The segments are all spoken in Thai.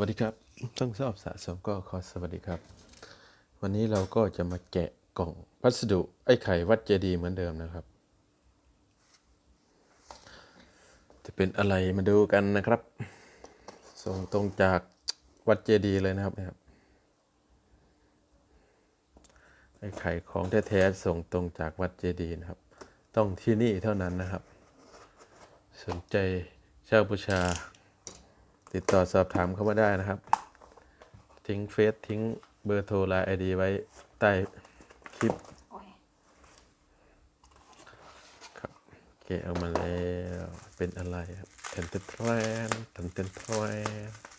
วัสดีครับต้องชอบสะสมก็ขอสวัสดีครับ วันนี้เราก็จะมาแกะกล่องพัสดุไอ้ไข่วัดเจดีย์เหมือนเดิมนะครับ จะเป็นอะไรมาดูกันนะครับ ส่งตรงจากวัดเจดีย์เลยนะครับนะครับไอ้ไข่ของแท้ๆส่งตรงจากวัดเจดีย์นะครับ ต้องที่นี่เท่านั้นนะครับ สนใจเช่าบูชา ติดต่อสอบถามเข้ามาได้นะครับ ทิ้งเฟซทิ้งเบอร์โทรไลน์ไอดีไว้ใต้คลิปโอ้ยครับแกะออกมาแล้ว เป็นอะไรครับเทนเทนแทรนเทนเทนแทรน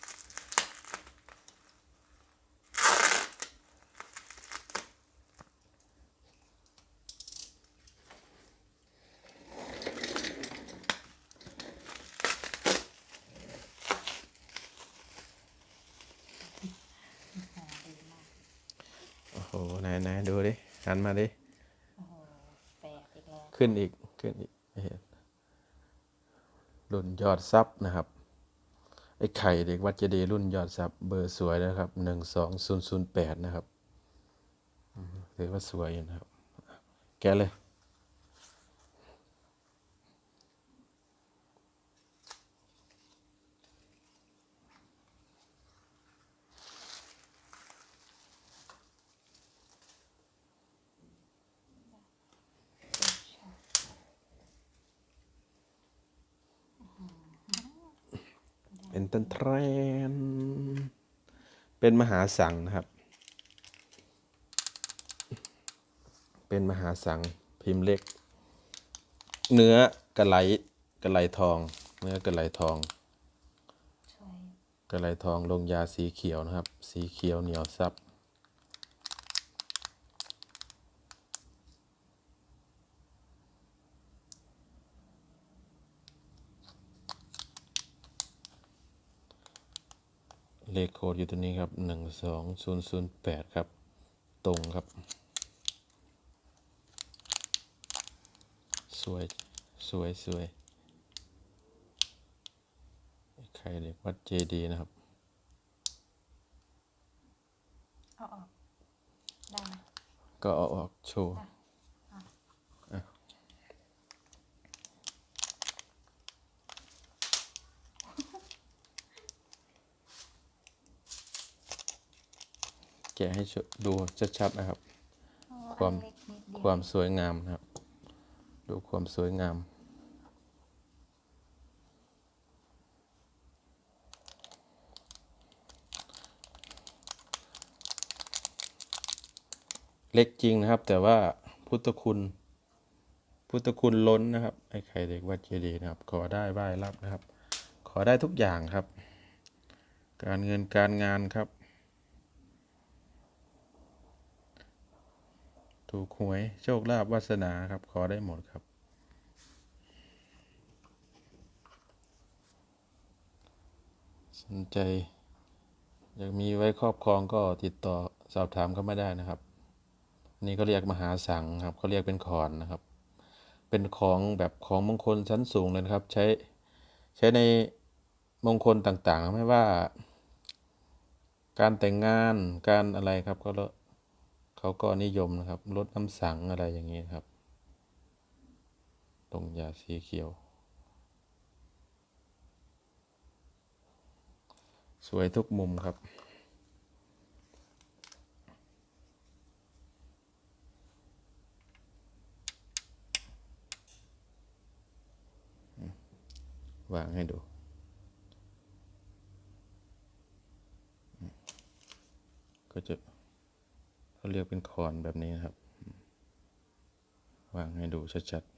อ้โหไหนไหนดูดิหันมาดิโอ้โหแปลกอีกแล้วขึ้นอีกขึ้นอีกไม่เห็นรุ่นยอดซับนะครับไอ้ไข่เด็กวัดเจดีย์รุ่นยอดซับเบอร์สวยนะครับหนึ่งสองศูนย์ศูนย์แปดนะครับอืมถือว่าสวยอยู่นะครับ แกะเลย เป็นต้นเทรนเป็นมหาสังนะครับ เป็นมหาสังพิมพ์เล็ก เนื้อกระไหลกระไหลทอง เนื้อกระไหลทองช่วยกระไหลทองลงยาสีเขียวนะครับ สีเขียวเหนียวซับ เลขโค้ดอยู่ตัวนี้ครับหนึ่งสองศูนย์ศูนย์แปดครับ ตรงครับ สวย สวย สวย ใครเด็กวัดเจดีย์นะครับ เอาออก ได้ไหมก็เอาออกโชว์ อะ อะ แกะให้ชดูชัดๆนะครับโอ้ความอันเล็กนิดเดียวความสวยงามนะครับ ดูความสวยงาม เล็กจริงนะครับ แต่ว่าพุทธคุณพุทธคุณล้นนะครับ ไอ้ไข่เด็กวัดเจดีย์นะครับ ขอได้ไหว้รับนะครับ ขอได้ทุกอย่างครับ การเงินการงานครับ ถูกหวย โชคลาภวาสนาครับ ขอได้หมดครับ สนใจ อยากมีไว้ครอบครองก็ติดต่อสอบถามเข้ามาได้นะครับ นี่ก็เรียกมหาสังครับเขาเรียกเป็นขอนนะครับ เป็นของแบบของมงคลชั้นสูงเลยนะครับ ใช้ใช้ในมงคลต่างๆ ไม่ว่า การแต่งงานการอะไรครับก็ เขาก็นิยมนะครับลดน้ำสังอะไรอย่างนี้ครับ ตรงยาสีเขียว สวยทุกมุมครับวางให้ดู ก็จะ เขาเรียกเป็นคอนแบบนี้นะครับ วางให้ดูชัดๆ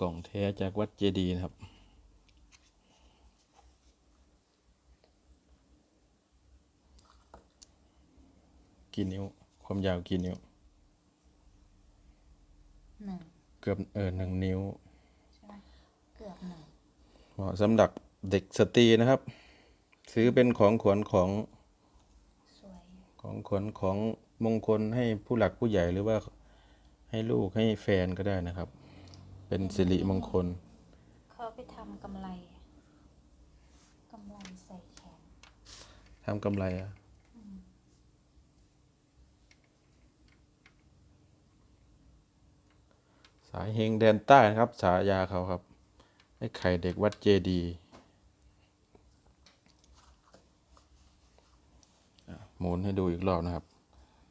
กล่องแท้จากวัดเจดีย์นะครับ กี่นิ้ว ความยาวกี่นิ้วหนึ่งเกือบเออหนึ่งนิ้วใช่ไหม เกือบหนึ่งเหมาะสำหรับเด็กสตรีนะครับ ซื้อเป็นของขวัญของสวยของขวัญของมงคลให้ผู้หลักผู้ใหญ่หรือว่าให้ลูกให้แฟนก็ได้นะครับ เป็นสิริมงคล เขาไปทำกำไรกำไรใส่แขนทำกำไรอะสายเฮงแดนใต้นะครับฉายาเขาครับ ไอ้ไข่เด็กวัดเจดีหมุนให้ดูอีกรอบนะครับ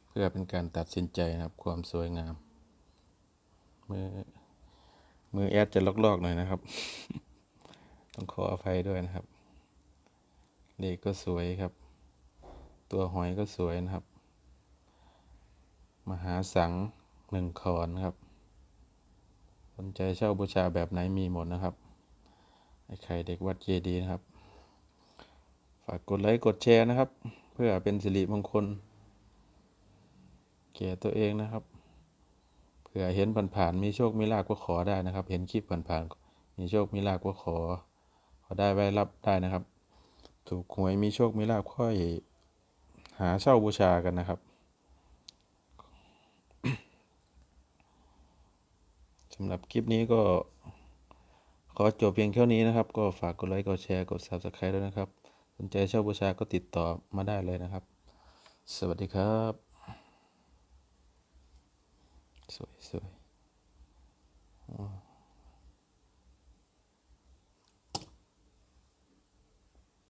เพื่อเป็นการตัดสินใจนะครับ ความสวยงาม มือมือแอดจะลอกๆหน่อยนะครับ ต้องขออภัยด้วยนะครับเลขก็สวยครับ ตัวหอยก็สวยนะครับ มหาสังหนึ่งขอนครับ สนใจเช่าบูชาแบบไหนมีหมดนะครับ ไอ้ไข่เด็กวัดเจดีนะครับ ฝากกดไลค์กดแชร์นะครับ เพื่อเป็นสิริมงคลแก่ตัวเองนะครับเผื่อเห็นผ่านๆมีโชคมีลาภก็ขอได้นะครับ เห็นคลิปผ่านๆมีโชคมีลาภก็ขอ ขอได้ไว้รับได้นะครับ ถูกหวยมีโชคมีลาภค่อยหาเช่าบูชากันนะครับสำหรับคลิปนี้ก็ ขอจบเพียงแค่นี้นะครับ ก็ฝากกดไลค์ กดแชร์ กด subscribe ด้วยนะครับ สนใจเช่าบูชาก็ติดต่อมาได้เลยนะครับ สวัสดีครับ สวยสวยอ